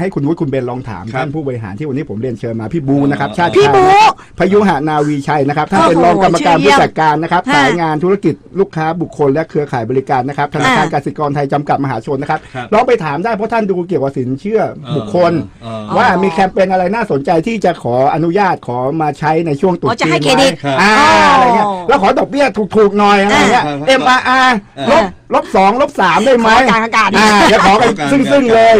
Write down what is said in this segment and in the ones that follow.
ให้คุณวุฒิคุณเบนลองถามครับท่านผู้บริหารที่วันนี้ผมเรียนเชิญมาพี่บูนะครับอ๋อชาติพี่บูชาติ พยุหานาวีชัยนะครับท่านเป็นรองกรรมการโอ้โหชื่อเยี่ผู้ยมจัดการนะครับฮะสายงานธุรกิจลูกค้าบุคคลและเครือข่ายบริการนะครับธนาคารอ่ากสิกรไทยจำกัดมหาชนนะครับครับลองไปถามได้เพราะท่านดูเกี่ยวกับสินเชื่อบุคคลเอออ๋อว่ามีแคมเปญอะไรน่าสนใจที่จะขออนุญาตขอมาใช้ในช่วงตรุษอ๋อจะให้จีนเครดิตไหมอ่าอ๋อออะไรเงี้ยแล้วขอดอกเบี้ยถูกๆหน่อยอะไรเงี้ยอ่า MRR ลบลบสองลบสามได้ไหมขอกลางอากาศอ่าจะขอกันซึ่งๆเลย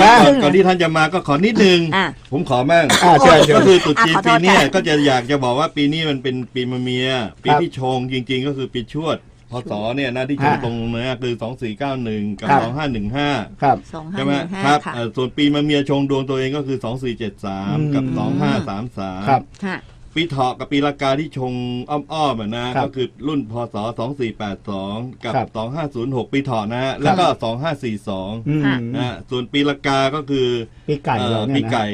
ก็นะก่อนก่อนที่ท่านจะมาก็ขอนิดนึงอะผมขอมั่งอ่าเชิญเชิญก็คือตรุษจีนอะขอโทปีษเนี้ยค่ะก็จะอยากจะบอกว่าปีนี้มันเป็นปีมะเมีย ปีครับที่ชงจริง ๆ ก็คือปีชวดพศเนี่ยนะที่ชงฮะตรงเนี่ยคือ2491กับครับ2515ครับสองห้าใช่ไหมนึ่งห้าครับค่ะเอ่อส่วนปีมะเมียชงดวงตัวเองก็คือ2473กับอืม2533ครับค่ะ ปีเถาะกับปีละกาที่ชงอ้อมๆอะนะ ครับก็คือรุ่นพศ 2482 กับ ครับ 2506 ปีเถาะนะฮะแล้วก็ 2542 อืมค่ะนะฮะส่วนปีละกาก็คือปีไก่เอ่เราอเนี่ยนะ ปีไก่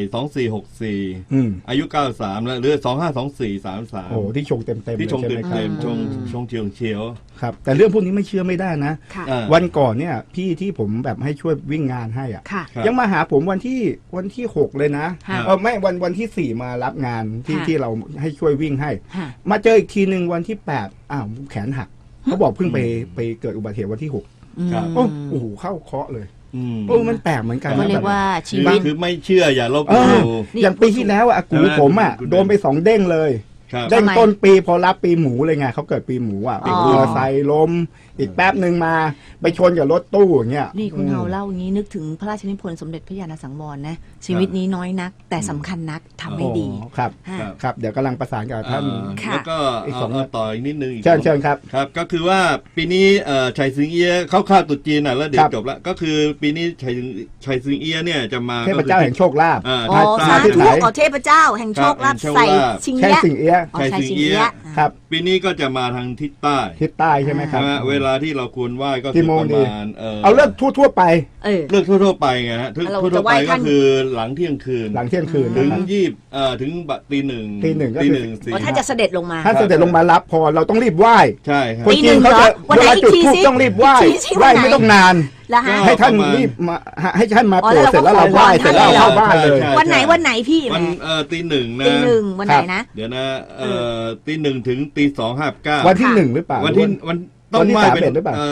2464 อืมอายุ 93 แล้วหรือ 2524โอ้โห33ที่ชงเต็มๆที่ชงลเต็ยมใช่ไหเต็มครับชงชงเฉียวเฉียวครับ แต่เรื่องพวกนี้ไม่เชื่อไม่ได้นะ ค่ะอ่า วันก่อนเนี่ยพี่ที่ผมแบบให้ช่วยวิ่งงานให้อะ ค่ะ ครับยังมาหาผมวันที่วันที่หกเลยนะค่ะเออไม่วันวันที่สี่มารับงานที่ค่ะที่เราให้ช่วยวิ่งให้ค่ะมาเจออีกทีหนึ่งวันที่แปดอ้าวแขนหักเขาบอกเพิ่งไปไปเกิดอุบัติเหตุวันที่หกครับโอ้โอ้โหเข้าเคราะห์เลยอืมโอ้มันแปลกเหมือนกันก็นะเรียกว่าคืชีอวิตคือไม่เชื่ออย่าลบเอหอลู่นี่อย่างปีที่แล้วอะอากูใช่ไหมผมอะคุณโดนไปสองเด้งเลย ครับ เด้งทำไมต้นปีพอรับปีหมูเลยไงเขาเกิดปีหมูอะอ๋อมอเตอร์ไซค์ล้ม อีกแป๊บหนึ่งมา ไปชนกับรถตู้อย่างเงี้ยนี่คุณเฮาเล่าอย่างนี้นึกถึงพระราชนิพนธ์สมเด็จพระยาณสังวรนะ ชีวิตนี้น้อยนัก แต่สำคัญนักทำให้ดีอ๋อครับค่ะครับ ครับ เดี๋ยวกำลังประสานกับท่านอ่าค่ะ แล้วก็อีกสเอาอง เอาต่ออีกนิดนึงอีกเชิญสองเชิญครับ ครับ ก็คือว่าปีนี้เอ่อชัยซิงเอียะเข้าข้าวตรุษจีนอะแล้วเดี๋ยครัวบจบละก็คือปีนี้ชัยชัยซิงเอียะเนี่ยจะมาเทพเจ้าแห่งโชคลาภ อ่าอ๋อภาคสาใต้ที่ธุไหนขอเทพเจ้าแห่งโชคลาภครับใส่แห่งโชคลาภชิงใช่เนี้ย สิ่งเอี้ยะอ๋อชัย ใช่สิงชิงเอี้ยเนี้ยครับปีนี้ก็จะมาทางทิศใต้ทิศใต้ใช่ไหมครับใช่ไหมเวลาที่เราควรไหว้ก็กี่คือโมงประดี มาณเออเอาเลือกทั่วๆไปเออ เลือกทั่วๆไปไงฮะทั่วเราทั่จะวไหว้ไปท่าก็นคือหลังเที่ยงคืนหลังเที่ยงคืนถึงนะครับ ยี่สิบเอ่อถึงบะตีหนึ่งตีหนึ่งก็ตีคือหนึ่งสี่อ๋อถ้าจะเสด็จลงมาถ้าเสด็จลงมารับพอเราต้องรีบไหว้ใช่ครับ คนตีหจีนึ่นงเขาจะเหรอวันเวไหนลาจุดอีกทีทูบสิต้องรีบไหว้อีกทีสิไหว้วันไหน ไม่ต้องนาน แล้วฮะ ให้ท่านประมาณ รีบมาให้ท่านมาอ๋อโปรดแล้วเสร็จแล้วเราเราไหว้ก็เสร็จแล้วขอเราเข้าบ้านเลย ใช่ วันไหนวันไหนพี่วันแหมเอ่อตีหนึ่งนะ ตีหนึ่งวันไหนนะ เดี๋ยวนะเอ่อตีหนึ่งถึงตีสองห้าเก้าวันที่ค่ะหนึ่งหรือเปล่าวันที่วัน ต้อวังนที่ไหว้สามเป็นเอ็ดหรือเปล่า เอ่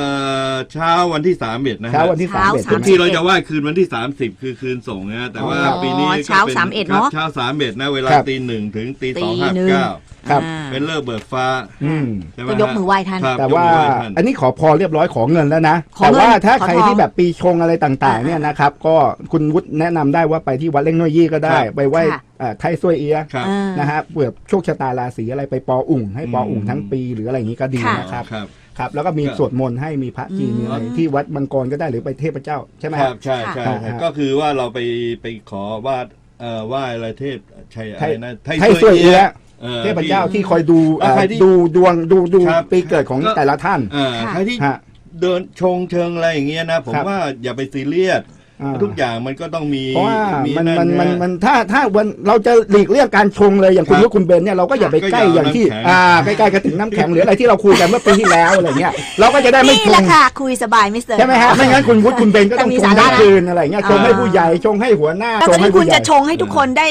อเช้าวันที่สามเอ็ดนะฮะ เช้าวันที่สามเอ็ดเช้าทุกทีเราจะไหว้คืนวันที่ 30 คือคืนส่งนะฮะแต่ว่าอ๋อปีนี้ก็เช้าป็น31ครับเนอะ เช้าสามเอ็ดนะเวลาครับ ตีหนึ่งถึงตีตีสองห้าหนึ่งเก้าครับ อ่า เป็นเลิกเบิกฟ้าอืม ใช่ไหมก็ฮะยกมือไหว้ท่าน ครับแต่ยกว่ามือไหว้ท่านอันนี้ขอพรเรียบร้อยขอเงินแล้วนะ ขอแต่เงินว่าถ้าขอใครทองที่แบบปีชงอะไรต่างๆ เนี่ยนะครับ ก็คุณวุฒิแนะนำได้ว่าไปที่วัดเล่งน้อยยี่ก็ได้ ครับ ไปไหว้ค่ะ เอ่อไทยซวยเอียะครับอ่านะฮะเปลือกโชคชะตาราศีอะไรไปปออุ่งให้ปออุ่งอืม ทั้งปีหรืออะไรอย่างนี้ก็ดีค่ะ นะครับ ครับ ครับแล้วก็มีครับ สวดมนต์ให้มีพระจีนอืมมีอะไรที่วัดมังกรก็ได้หรือไปเทพเจ้าใช่ไหมคครัรับ บใช่ใช่ค่ะใช่ค่ะก็คือว่าเราไปไปขอว่าเอ่อไหว้อะไรเทพชัยอะไทไรยนะไทยซวยเอียะ อ่อ เทพเจ้าที่คอยดูอ่าเอ่อใครที่ดูดวงดูดูครับ ปีเกิดของก็แต่ละท่านเอ่อค่ะ ใครที่ฮะ เดินชงเชิงอะไรอย่างเงี้ยนะผมครับ ว่าอย่าไปซีเรียสอ่า ทุกอย่างมันก็ต้องมีเพราะว่ามันนั่มันมันเยมันถ้าถ้าวันเราจะหลีกเลี่ยงการชงเลยอย่างคุณครับลูกคุณเบนเนี่ยเราก็อย่าไปก็ใกล้อย่าอย่างที่น้ำแข็งอ่าใกล้ๆกระถึงน้ำแข็งหรืออะไรที่เราคุยกันเมื่อปีที่แล้วอะไรเงี้ยเราก็จะได้ไม่นี่ชแหละงค่ะคุยสบายมิสเตอร์ใช่ไหมฮะไม่งั้นคุณวุฒิคุณเบนก็ต้องแต่มีชงสาระทั้งนะคืนอะไรเงี้ยชงให้ผู้ใหญ่ชงให้หัวหน้าแต่ชวันงให้นี้คุผู้ณใหญ่จะชงให้ทุกคนได้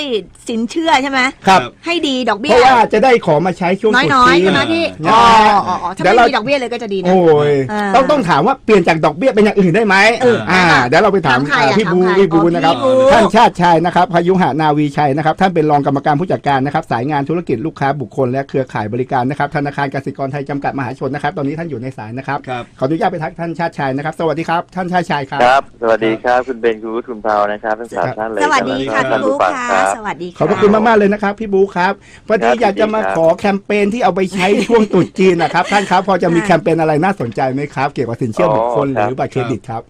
สินเชื่อใช่ไหมครับให้ดีดอกเพเบี้ยราะว่าจะได้ขอมาใช้ช่วงน้อยตรุษๆจีใช่ไหมพี่นะอ๋ออ๋ออ๋อถ้าเดี๋ยวไม่เรามีดอกเบี้ยเลยก็จะดีนะโอ้ยอ่าต้องต้องถามว่าเปลี่ยนจากดอกเบี้ยเป็นอย่างอื่นได้ไหมเอออ่อ่าเดี๋ยวเราไปถามถามใครอ่าอะพี่บูถามใครพี่บูอ๋อนะครับพี่บู ท่านชาติชายนะครับพายุหานาวีชัยนะครับท่านเป็นรองกรรมการผู้จัดการนะครับสายงานธุรกิจลูกค้าบุคคลและเครือข่ายบริการนะครับธนาคารกสิกรไทยจำกัดมหาชนนะครับตอนนี้ท่านอยู่ในสายนะครับครับ ขออนุญาตไปทักท่านชาติชายนะครับ สวัสดีครับท่านชาติชายครับ ครับ สวัสดีครับ คุณเบนคุณวุฒิคุณเภานะครับทั้งสามท่านเลยสวัสดีค่ะรับพี่บุ๊คท่านค่ะผู้ฟังครับ สวัสดีขอบพระคุณมาก ๆ เลยนะครับ พี่บูครับพอดีครับอยากจะมายินดีครับ ขอแคมเปญที่เอาไปใช้ช่วงตรุษจีนนะครับท่านครับพอจะมีแคมเปญอะไรน่าสนใจไหมครับ เกี่ยวกับสินเชื่อบุคคลหรือบัตรเครดิตครับ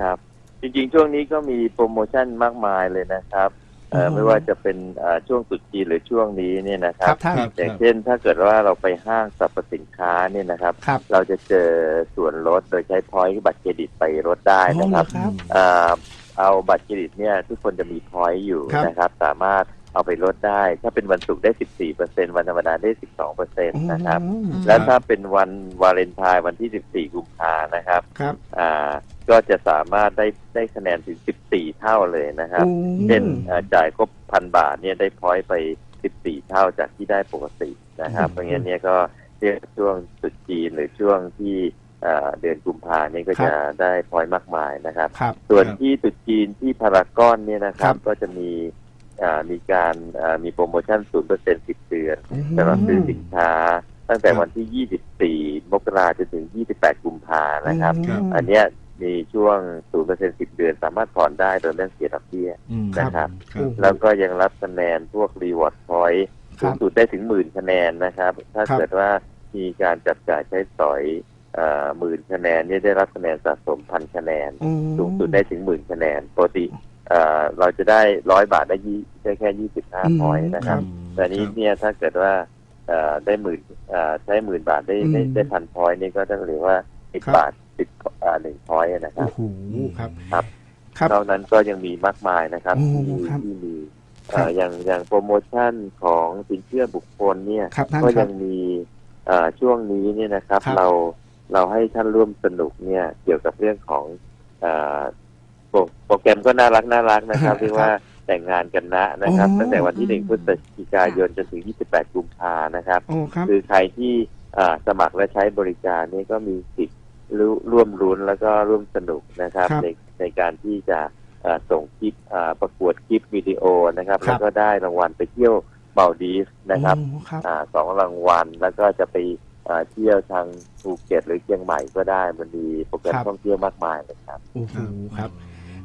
ครับ จริงๆ ช่วงนี้ก็มีโปรโมชั่นมากมายเลยนะครับเอ่ออือฮึ ไม่ว่าจะเป็นเอ่อช่วงตรุษจีนหรือช่วงนี้เนี่ยนะคครัรับบท่านครับ อย่างเช่นถ้าเกิดว่าเราไปห้างสรรพสินค้าเนี่ยนะครับ ครับเราจะเจอส่วนลดโดยใช้พอยต์บัตรเครดิตไปลดได้อ๋อนะเหครรัอบครับ เอ่อเอาบัตรเครดิตเนี่ยทุกคนจะมีพอยต์อยู่ครับนะครับ สามารถ เอาไปลดได้ ถ้าเป็นวันศุกร์ได้14เปอร์เซ็นวันธรรมดาได้12เปอร์เซ็นนะครับอืมแล้วถ้าเป็นวันวาเลนไทน์วันที่14กุมภานะครับครับอ่าก็จะสามารถได้ได้คะแนนถึง14เท่าเลยนะครับโอ้เช่นอ่าจ่ายครบพันบาทเนี่ยได้พอยต์ไป14เท่าจากที่ได้ปกตินะครับ เพราะงั้นเนี่ยก็เรียกช่วงตรุษจีนหรือช่วงที่อ่าเดือนกุมภาเนี่ยก็จะได้พอยต์มากมายนะครับครับส่วนครับที่ตรุษจีนที่พารากอนเนี่ยนะครัครับบก็จะมีอ่า มีการอ่ามีโปรโมชั่น 0% 10 เดือนอืมสำหรับซื้อสินค้าตั้งแต่ครับวันที่ 24 มกราจนถึง 28 กุมภานะครับอืมอันเนี้ยมีช่วง 0% 10 เดือน สามารถผ่อนได้โดยไม่ต้องเสียดอกเบี้ยอืมนะครับครับ แล้วก็ยังรับคะแนนพวกรีวอร์ดพอยต์ครัสูบงสุดได้ถึงหมื่นคะแนนนะครับ ถ้าครับเกิดว่ามีการจับจ่ายใช้สอยหมื่นคะแนนเนี่ยได้รับคะแนนสะสมพันคะแนนอืมสูงสุดได้ถึงหมื่นคะแนนปกติ เอ่อเราจะได้ร้อยบาทได้ยี่ได้แค่ยี่สิบห้าอืมพอยต์นะครับ แต่นี้เนี่ยถ้าเกิดว่าเอ่อได้หมื่นเอ่อใช้หมื่นบาทได้ได้อืมได้พันพอยต์นี่ก็ต้องเรียกว่าสิบครับบาทสิบอ่าหนึ่งพอยต์นะคโอ้รับโหครับ ครับ ครับ นอกนั้นก็ยังมีมากมายนะครับโอ้ที่ครับที่มีครับเอ่ออย่างอย่างโปรโมชั่นของสินเชื่อบุคคลเนี่ยครับท่านก็ครัยับงมีเอ่อช่วงนี้เนี่ยนะครับ ครับ เราเราให้ท่านร่วมสนุกเนี่ยเกี่ยวกับเรื่องของเอ่อ โปรโปรแกรมก็น่ารักน่ารักนะครับครับเรียกว่าแต่งงานกันนะนะครับโอ้ตั้งแต่วันที่หนึ่งอืมพฤศจิกายนจนถึง 28 กุมภานะครับโอ้ครับคือใครที่อ่าสมัครและใช้บริการนี่ก็มีสิทธิ์รู้ร่วมรุ้นแล้วก็ร่วมสนุกนะครับครับในในการที่จะอ่าส่งคลิปอ่าประกวดคลิปวิดีโอนะครับครับ แล้วก็ได้รางวัลไปเที่ยวเมาดีฟนะครับโอ้ครับอ่าสองรางวัลแล้วก็จะไปอ่าเที่ยวทางภูเก็ตหรือเชียงใหม่ก็ได้มันมีโปรแกรมครับท่องเที่ยวมากมายเลยครับโอ้โหครับ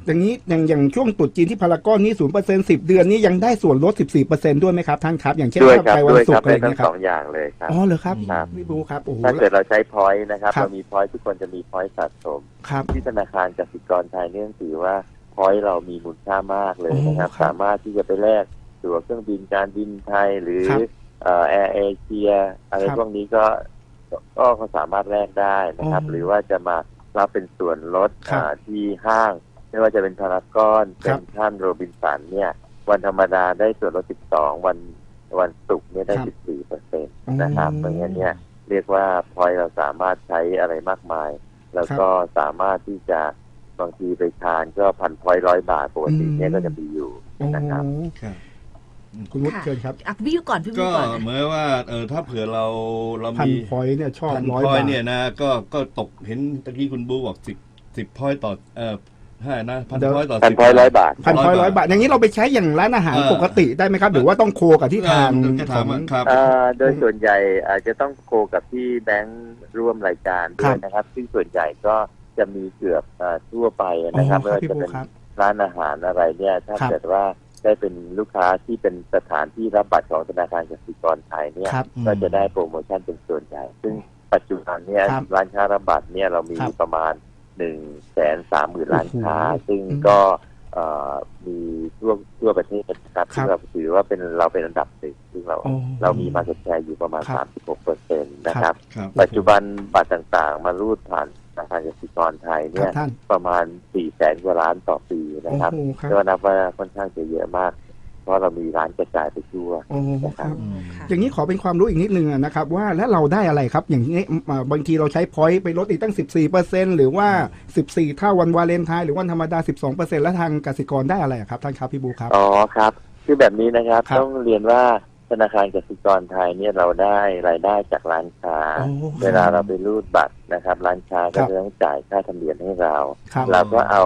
อย่างนี้อย่างอย่างช่วงตรุษจีนที่พารากอนนี่ศูนย์เปอร์เซ็นสิบเดือนนี้ยังได้ส่วนลดสิบสี่เปอร์เซ็นด้วยไหมครับท่านครับ อย่างเช่นด้วยถ้าครับไปวันด้วยศุคกรับร์อะไรได้ทั้เงี้งยคสรับองอย่างเลยครับ อ๋อเหรอครับครับพี่บูครับโอ้โห ถ้าเกิดเราใช้พอยต์นะครับครับ เรามีพอยต์ทุกคนจะมีพอยต์สะสม ครับ ที่ธนาคารกสิกรไทยเนี่ยถือว่าพอยต์เรามีมูลค่ามากเลยนะครับ โอ้ครับสามารถที่จะไปแลกตั๋วเครื่องบินการบินไทยหรือครับแอร์เอเชียอะไรครับพวกนี้ก็ก็ก็สามารถแลกได้นะครับ อ๋อหรือว่าจะมารับเป็นส่วนลดครับ อ่าที่ห้าง ไม่ว่าจะเป็นพารากอนคเป็รันบท่านโรบินสันเนี่ย วันธรรมดาได้ส่วนลด 12 วันวันศุกร์เนี่ยได้ ครับ14เปอร์เซ็นต์อืมนะครับเพราะงั้นเนี่ยเรียกว่าพอยต์เราสามารถใช้อะไรมากมาย แล้วก็สามารถที่จะบางทีไปทานก็พันพอยร้อยบาทปกติเนี่ยก็จะมีอยู่โอ้นะครับครับ คุณวุฒิค่ะ เชิญครับอะพี่ยุก่อนพี่ยุก็ก่อนนะเหมือนว่าเออถ้าเผื่อเราเราพันมีพอยต์เนี่ยชอบพันร้อยพอยบาท เนี่ยนะก็ก็ตกเห็นตะกี้คุณบูบอกสิบสิบพอยต่อเออ ห้านะพันพอยต่อพันสิบพอยร้อยบาท พันพอยต์ร้ร้ออยยบาบาททอย่างนี้เราไปใช้อย่างร้านอาหารเออ ปกติได้ไหมครับ หรือว่าต้องโคกับที่ทางเออแค่ขถาอมงว่าครับอ่าโดยส่วนใหญ่อาจจะต้องโคกับที่แบงค์ร่วมรายการด้วยนะครับ ซึ่งส่วนใหญ่ก็จะมีเกือบอ่าทั่วไปอ๋อนะครับคไม่รับว่าพี่จะบูเป็นครับ ร้านอาหารอะไรเนี่ย ถ้าครับ เกิดว่าได้เป็นลูกค้าที่เป็นสถานที่รับบัตรของธนาคารกสิกรไทยเนี่ย ครับ ก็จะได้โปรโมชั่นเป็นส่วนใหญ่ ซึ่งปัจจุบันเนี่ยครับร้านค้ารับบัตรเนี่ยเรามีครับ ประมาณ หนึ่งแสนสามหมื่นร้านค้าโอ้โหซึ่งอืมก็เอ่อมีทั่วทั่วประเทศนะครับครับซึ่งเราถือว่าเป็นเราเป็นอันดับหนึ่งซึ่งเราโอ้เรามีมาเก็ตแชร์อยู่ประมาณครับ36เปอร์เซ็นต์นะครับครับ ปัจจุบันบัตรต่างๆ มารูดผ่านธนาคารกสิกรไทยครัเนี่บยท่านประมาณ4แสนกว่าล้านต่อปีนะครับโอ้โหครับก็นับว่าค่อนข้างจะเยอะมากเพ ราะเรามีร้านกระจายไปทั่วโอ้ครับอืมค่ะอย่างนี้ขอเป็นความรู้อีกนิดนึงอะนะครับ ว่าแล้วเราได้อะไรครับ อย่างนี้อ่าบางทีเราใช้พอยต์ไปลดอีกตั้ง 14เปอร์เซ็นหรือว่า 14 เท่าวันวาเลนไทน์หรือวันธรรมดา 12เปอร์เซ็นแล้วทางกสิกรได้อะไรอะครับ ท่านครับพี่บูครับ อ๋อครับคือแบบนี้นะครับครับ ต้องเรียนว่าธนาคารกสิกรไทยเนี่ยเราได้รายได้จากร้านค้า โอ้เวลาเราไปรูดบัตรนะครับ ร้านค้าก็ครับจะต้องจ่ายค่าธรรมเนียมให้เรา ครับ เราก็เอา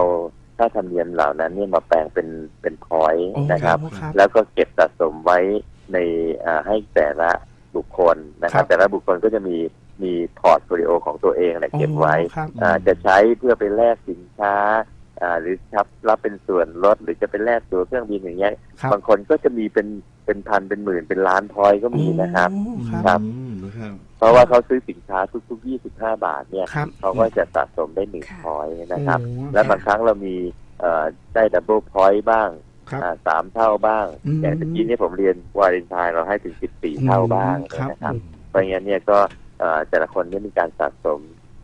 ค่าธรรมเนียมเหล่านั้นเนี่ยมาแปลงเป็นเป็นพอยต์โอ้นะครับครับ แล้วก็เก็บสะสมไว้ในอ่าให้แต่ละบุคคลนะครับครับ แต่ละบุคคลก็จะมีมีพอร์ตโฟลิโอของตัวเองแหละเก็บไว้โอ้ครับอ่าจะใช้เพื่อไปแลกสินค้าอ่าหรือรับรับเป็นส่วนลดหรือจะเป็นแลกตั๋วเครื่องบินอย่างเงี้ยครับบางคนก็จะมีเป็นเป็นพันเป็นหมื่นเป็นล้านพอยต์ก็มีนะครับโอ้ครับ ครับอืมนะครับ เพราะว่าเขาซื้อสินค้าทุกๆ 25 บาทเนี่ยครับ เขาก็จะสะสมได้หนึ่งค่ะพอยต์นะครับ โอ้และบางครั้งเรามีเอ่อได้ดับเบิลพอยต์บ้างครับ อ่าสามเท่าบ้าง อืม อย่างตะกี้เนี่ยผมเรียนวาเลนไทน์เราให้ถึง 14 เท่าบ้างครับ นะครับ เพราะงั้นเนี่ยก็เอ่อแต่ละคนเนี่ยมีการสะสม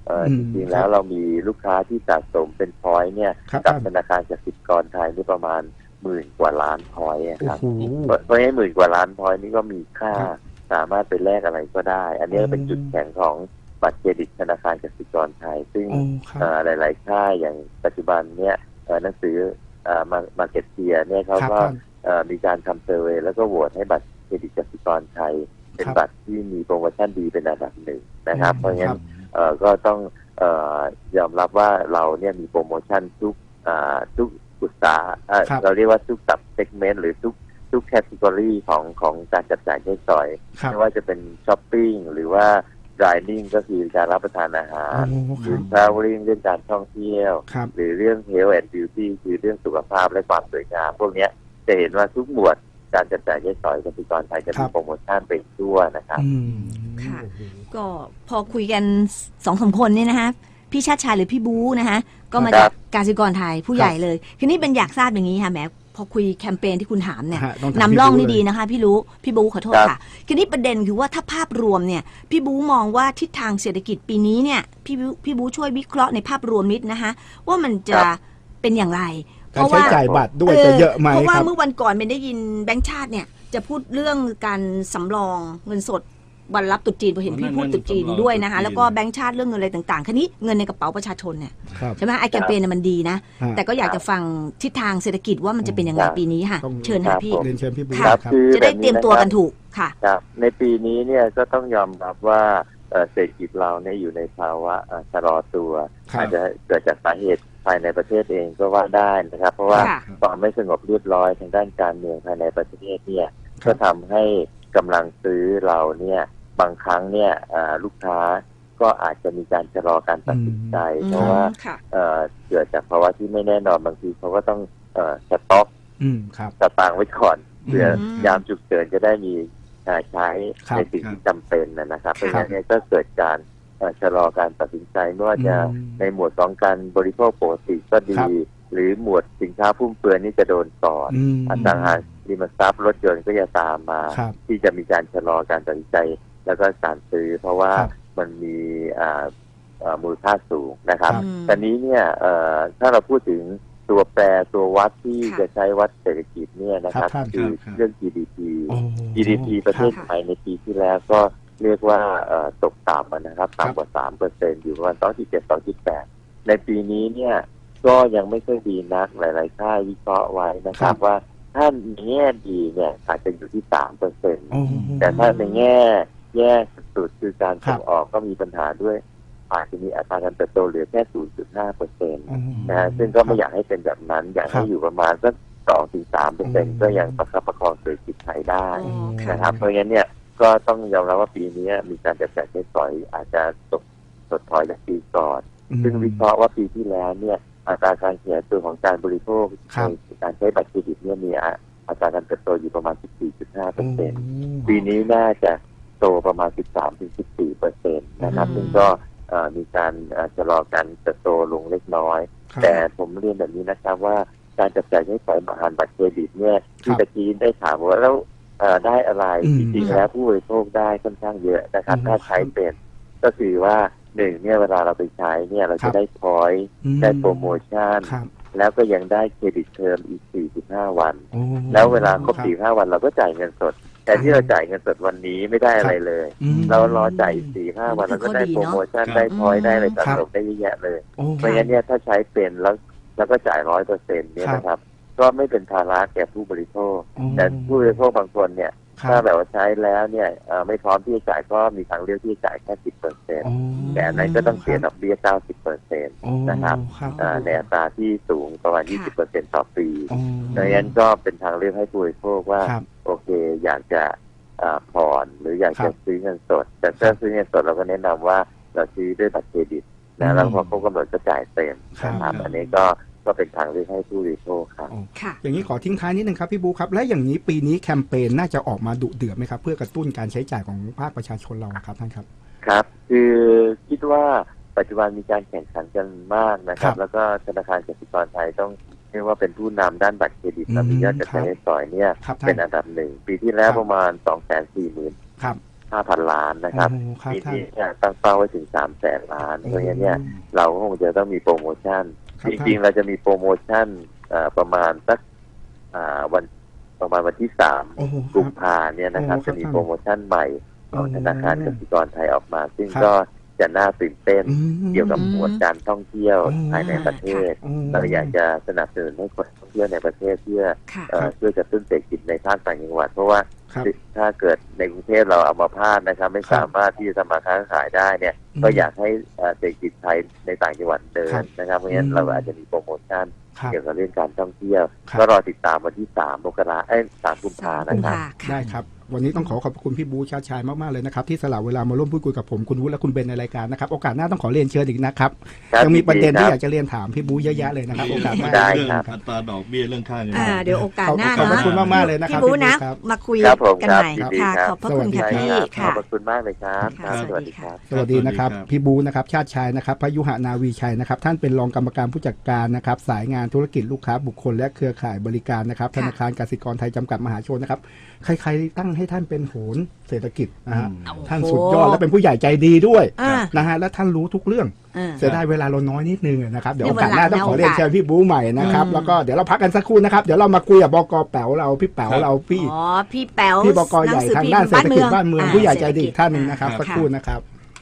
เอ่ออมจริงๆแล้วเรามีลูกค้าที่สะสมเป็นพอยต์เนี่ยครับกับท่านธนาคารกสิกรไทยนี่ประมาณหมื่นกว่าล้านพอยต์อะโอ้ครับโห เพราะเพราะฉะนั้นหมื่นกว่าล้านพอยต์นี่ก็มีค่าครับ สามารถไปแลกอะไรก็ได้ อันนี้อืมเป็นจุดแข็งของบัตรเครดิตธนาคารกสิกรไทย ซึ่งโอ้ครับเอ่อหลาย ๆ ค่ายอย่างปัจจุบันเนี่ยเอ่อหนังสือมามาเก็ตเทียเนี่ยเขาครับก็ท่านเอ่อมีการทำเซอร์เวยแล้วก็โหวตให้บัตรเครดิตกสิกรไทย เป็นครับบัตรที่มีโปรโมชั่นดีเป็นอันดับหนึ่งนะครับอืมเพราะงั้ครันบเอ่อก็ต้องเอ่อยอมรับว่าเราเนี่ยมีโปรโมชั่นทุกอ่าทุกอุตสาหเอ่อครับเราเรียกว่าทุกสับเซกเมนต์หรือทุก ทุกแคตตากรีของของการจับจ่ายใช้สอย ครับ ไม่ว่าจะเป็นช้อปปิ้งหรือว่า dining ก็คือการรับประทานอาหารโอ้หครือรับ traveling เรื่องการท่องเที่ยว ครับ หรือเรื่อง health and beauty คือเรื่องสุขภาพและความสวยงาม พวกเนี้ยจะเห็นว่าทุกหมวดการจัดจ่ายใช้สอยกสิกรไทยจะครัมีบ โปรโมชั่นไปทั่วนะครับ อืม ค่ะโอ้โหก็พอคุยกันสองสามคนเนี่ยนะคะพี่ชาติชายหรือพี่บูนะคะก็มาครัจากบการสิกรไทยผู้ใหญ่เลย ทีนี้เป็นอยากทราบอย่างนี้ค่ะแหม พอคุยแคมเปญที่คุณถามเนี่ยฮะต้ถามนำร่องพี่นี่บูดีเลย นะคะ พี่รู้พี่บูขอโทษครับ ค่ะทีนี้ประเด็นคือว่าถ้าภาพรวมเนี่ยพี่บูมองว่าทิศทางเศรษฐกิจปีนี้เนี่ยพี่บูพี่บูช่วยวิเคราะห์ในภาพรวมนิดนะคะว่ามันจะเป็นอย่างไร การใช้จ่ายบัตรด้วยจะเยอะไหมเพราะคว่ารับ เมื่อวันก่อนเป็นได้ยินแบงค์ชาติเนี่ย จะพูดเรื่องการสำรองเงินสด วันรับตรุษจีนพอเห็นอ๋อพี่พูดนั่นตรุษจีนสำรองด้วยนะคะตรุษจีนแล้วก็แบงค์ชาติเรื่องเงินอะไรต่างๆ คันนี้เงินในกระเป๋าประชาชนเนี่ยครับใช่ไหมไอแคมเปญเนี่ยมันดีนะฮะแต่ก็อยากจะฟังทิศทางเศรษฐกิจว่ามันจะเป็นยังไงครับปีนี้ค่ะต้องเชิญครัค่ะบพี่ผมเรียนเชิญพี่บูค่ะครับคือจะได้แบบเตรียมตัวกันถูกค่ะครับในปีนี้เนี่ยก็ต้องยอมรับว่าเอ่อเศรษฐกิจเราเนี่ยอยู่ในภาวะเอ่อชะลอตัวครับอาจจะเกิดจากสาเหตุภายในประเทศเองก็ว่าได้นะครับ เพราะว่าค่ะความไม่สงบเรียบร้อยทางด้านการเมืองภายในประเทศเนี่ยครับก็ทำให้กำลังซื้อเราเนี่ย บางครั้งเนี่ยเอ่อลูกค้าก็อาจจะมีการชะลอการตัดสินใจอืเพราะว่ามค่ะเอ่อเกิดจากภาวะที่ไม่แน่นอนบางทีเขาก็ต้องเอ่อสต็อกอืมครับสตางค์ไว้ก่อนเพื่ออมยามฉุกเฉินจะได้มีอ่าใช้ครับในสิ่งที่จำเป็นนะนะครับเพครับราะฉะนั้นเนี่ยก็เกิดการเอ่อชะลอการตัดสินใจไม่ว่าจะอืมในหมวดของการบริโภคปกติก็ดีครับหรือหมวดสินค้าฟุ่มเฟือยนี่จะโดนก่อนอืมอสังหาริมทรัพย์รถยนต์ก็จะตามมาครับที่จะมีการชะลอการตัดสินใจ แล้วก็การซื้อเพราะว่าครับมันมีอ่าอ่ามูลค่าสูงนะครับอืมตอนนี้เนี่ยเอ่อถ้าเราพูดถึงตัวแปรตัววัดที่ค่ะจะใช้วัดเศรษฐกิจเนี่ยนะครับครับท่านคือครับเรื่อง GDP โอ้ GDP ประเทศค่ะไทยในปีที่แล้วก็เรียกว่าเอ่อตกต่ำอะนะครับครับต่ำกว่าสามเปอร์เซ็นอยู่ประมาณสองจุดเจ็ดสองจุดแปดในปีนี้เนี่ยก็ยังไม่ค่อยดีนักหลายๆค่ายวิเคราะห์ไว้นะครับว่าถ้าในแง่ดีเนี่ยอาจจะอยู่ที่สามเปอร์เซ็นโอ้แต่ถ้าในแง่ แย่สุดๆคือการครัส่บงออกก็มีปัญหาด้วย อาจจะมีอัตราการเติบโตเหลือแค่ 0.5เปอร์เซ็นต์โอ้นะฮะซึ่งก็ไม่อยากให้เป็นแบบนั้น อยากครัให้บอยู่ประมาณสักสองถึงสามเปอร์เซ็นอืต์มก็ยังประคับประคองเศรษฐกิจไทยได้อ๋อค่ะนะครับ เพราะงั้นเนี่ยก็ต้องยอมรับว่าปีนี้มีการจัดจ่ายใช้สอยอาจจะตกถดถอยจากปีก่อนอืมซึ่งวิเคราะห์ว่าปีที่แล้วเนี่ยอัตราการขยายตัวของการบริโภคครับในการใช้บัตรเครดิตเนี่ยมีอัตราการเติบโตอยู่ประมาณ 14.5เปอร์เซ็นต์โอ้ปีนี้น่าจะ โตประมาณ 13-14เปอร์เซ็นต์นะครับอืมซึ่งก็เอ่อมีการเอ่อชะลอการเติบโตลงเล็กน้อยครับแต่ผมเรียนแบบนี้นะครับว่าการจับจ่ายใช้สอยผ่านบัตรเครดิตเนี่ยที่ครับตะกี้ได้ถามว่าแล้วเอ่อได้อะไรอืมจริงๆแล้วผู้บริโภคได้ค่อนข้างเยอะนะครับอืมถ้าใช้เป็นก็คือว่าหนึ่งเนี่ยเวลาเราไปใช้เนี่ยเราครัจะบได้พอยต์อืมได้โปรโมชั่นครับแล้วก็ยังได้เครดิตเทอมอีก 45 วันโอ้แล้วเวลาครบครับ45 วันเราก็จ่ายเงินสด แต่ที่เราจ่ายเงินสดวันนี้ไม่ได้อะไรเลย อืม เรารอจ่ายอีก45วันคืเราอก็ข้อได้ดีโปรเนอะโมชั่นครับได้พอยต์ได้อะไรสะครับสมได้เยอะแยะเลยโอ้เพราะงั้นเนี่ยถ้าใช้เป็นแล้วแล้วก็จ่ายร้อยเปอร์เซ็นต์เนี่ยครับนะครับ ก็ไม่เป็นภาระแก่ผู้บริโภค โอ้ แต่ผู้บริโภคบางคนเนี่ยครั ถ้าบแบบว่าใช้แล้วเนี่ยเอ่อไม่พร้อมที่จะจ่ายก็มีทางเลือกที่จะจ่ายแค่สิบเปอร์เซ็นต์โอ้แต่อันนั้นก็ต้องเสียดอกเบี้ยเก้าสิบเปอร์เซ็นต์โอ้นะครับครับในอัตราที่สูงประมาณยี่สิบเปอร์เซ็นต์ต่อปีโอ้ดังนั้นก็เป็นทางเลือกให้ผู้บริโภคว่าครับโอเคอยากจะเอ่อผ่อนหรืออยากครัจะบซื้อเงินสด แต่ถ้าซื้อเงินสดเราก็แนะนำว่าเราซื้อด้วยบัตรเครดิตอืนะมแล้วพอครบกำหนดก็จ่ายเต็มครับนะครับอันนี้ก็ ก็เป็นทางเลือกให้ผู้บริโภคครับ ค่ะ อย่างนี้ขอทิ้งท้ายนิดนึงครับพี่บูครับ และอย่างนี้ปีนี้แคมเปญน่าจะออกมาดุเดือดไหมครับ เพื่อกระตุ้นการใช้จ่ายของภาคประชาชนเราครับท่านครับ ครับ คือคิดว่าปัจจุบันมีการแข่งขันกันมากนะครัครับบแล้วก็ธนาคารกสิกรไทยต้องเรียกว่าเป็นผู้นำด้านบัตรเครดิตอืมและมียอดจัดครัจ่ายบให้สอยเนี่ยครับท่าเป็นนอันดับหนึ่งปีที่แล้วครับประมาณสองแสนสี่หมื่นครับห้าพันล้านนะครับโอ้ครับปีท่านนี้เนี่ยตั้งเป้าไว้ถึงสามแสนล้านเพราะงั้นเนี่ยเราก็คงจะต้องมีโปรโมชั่นครับ จริงๆเราจะมีโปรโมชั่นเอ่อประมาณสักวันประมาณวันที่สามโอ้โหคกุรัมบภาเนี่ยนะครับโอ้ครับ จะมีโปรโมชั่นใหม่ของโอ้ธนาคารกสิกรไทยออกมา ซึ่งครับก็จะน่าตื่นเต้นอืมเกี่ยวกับหมวดการท่องเที่ยวอืมภายในประเทศอืมเราอยากจะสนับสนุนให้คนท่อง เที่ยวในประเทศเพื่อค่ะเอ่อช่วยกระตุ้นเศรษฐกิจในภาคต่างจังหวัด เพราะว่าครับ ถ้าเกิดในกรุงเทพเราเอามาพาดนะครับ ไม่ครับสามารถที่จะทำมาค้าขายได้เนี่ย อืมก็อยากให้เอ่อเศรษฐกิจไทยในต่างจังหวัดเดิครันบนะครับเพราะงั้นอืม เราอาจจะมีโปรโมชั่นครับ เกี่ยวกับเรื่องการท่องเที่ยว ครับ ก็รอติดตามวันที่สามมกราเอ้ยสามกุมภากุนะมครับภาค่ะได้ครับ วันนี้ต้องขอขอบคุณพี่บูชาติชายมากๆเลยนะครับที่สละเวลามาร่วมพูดคุยกับผมคุณวุฒิและคุณเบนในรายการนะครับโอกาสหน้าต้องขอเรียนเชิญอีกนะครับครับยังมีประเด็นที่อยากยิดีคจะเรียนถามพี่บูเยอะแยะเลยนะครับโอกาสหน้าได้ เรื่องครับ อัตราดอกเบี้ยเรื่องค่าเงิน อ่าบาทเดี๋ยวโอกาสหน้าขอบพระเนาะคุณมากๆเลยนะครับพี่บูนะพี่บูครับ มาคุยรับผมกันครับใหม่ยินดีค่ะครับ ขอบพระคุณค่ะสวัสดีพี่รับขค่ะอบพระคุณมากเลยครับค่ะ ครับสวัสดีค่ะสวัสดีนะครับ สวัสดีครับ พี่บูนะครับชาติชายนะครับพยุหนาวีชัยนะครับ ท่านเป็นรองกรรมการผู้จัดการนะครับ สายงานธุรกิจลูกค้าบุคคลและเครือข่ายบริการนะครับค่ะธนาคารกสิกรไทยจำกัดมหาชนนะครับ ใครๆตั้งให้ท่านเป็นโหนเศรษฐกิจนะฮะอืมท่านสุดยอดและเป็นผู้ใหญ่ใจดีด้วยอ่า นะฮะและท่านรู้ทุกเรื่อง อ่า เสียดายเวลาเราน้อยนิดนึงนะครับ เดี๋ยวเดี๋โอยวกาสหน้าวันหลังต้องขอนะเรียนโอกาสเชิญพี่บูใหม่นะครับอืมแล้วก็เดี๋ยวเราพักกันสักครู่นะครับ เดี๋ยวเรามาคุยกับบกแป๋วเราพี่แป๋วครับเราพี่ อ๋อ พี่แป๋วพี่บกใหญ่นังสือทางพิมพ์ด้านเศรษฐกิจบ้านเมืองาผู้ใหญ่ใจดีเศรษฐกิจอีกท่านหนึ่งนะครับอ่าสักค่ะครู่นะครับ